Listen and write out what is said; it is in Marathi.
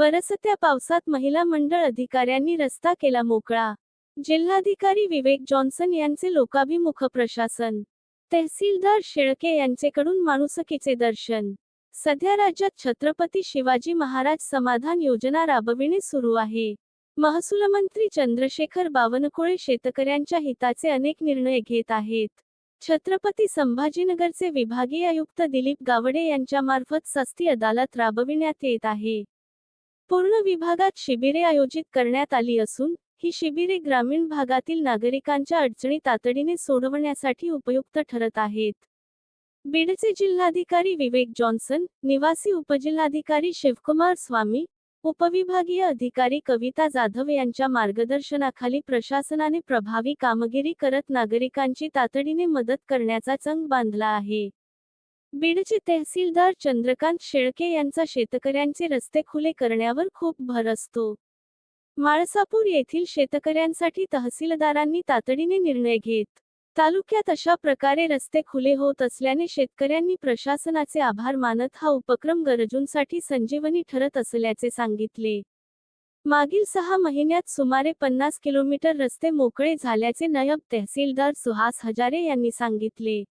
बरसत्या पावसात महिला मंडळ अधिकाऱ्यांनी रस्ता केला मोकळा. जिल्हाधिकारी विवेक जॉन्सन यांचे लोकाभिमुख प्रशासन. तहसीलदार शेळके यांचेकडून माणुसकीचे दर्शन. सध्या राज्यात छत्रपती शिवाजी महाराज समाधान योजना राबविणे सुरू आहे. महसूल मंत्री चंद्रशेखर बावनकुळे शेतकऱ्यांच्या हिताचे अनेक निर्णय घेत आहेत. छत्रपती संभाजीनगरचे विभागीय आयुक्त दिलीप गावडे यांच्यामार्फत सस्ती अदालत राबविण्यात येत आहे. पूर्ण विभागात शिबिरे आयोजित करण्यात आली असून ही शिबिरे ग्रामीण भागातील नागरिकांच्या अडचणी तातडीने सोडवण्यासाठी उपयुक्त ठरत आहेत. बीडचे जिल्हाधिकारी विवेक जॉन्सन निवासी उपजिल्हाधिकारी शिवकुमार स्वामी उपविभागीय अधिकारी कविता जाधव यांच्या मार्गदर्शनाखाली प्रशासनाने प्रभावी कामगिरी करत नागरिकांची तातडीने मदत करण्याचा चंग बांधला आहे. बीडचे तहसीलदार चंद्रकांत शेळके यांचा शेतकऱ्यांचे रस्ते खुले करण्यावर खूप भर असतो. माळसापूर येथील शेतकऱ्यांसाठी तहसीलदारांनी तातडीने निर्णय घेत. तालुक्यात अशा प्रकारे रस्ते खुले होत असल्याने शेतकऱ्यांनी प्रशासनाचे आभार मानत हा उपक्रम गरजूंसाठी संजीवनी ठरत असल्याचे सांगितले. मागील सहा महिन्यात सुमारे पन्नास किलोमीटर रस्ते मोकळे झाल्याचे नायब तहसीलदार सुहास हजारे यांनी सांगितले.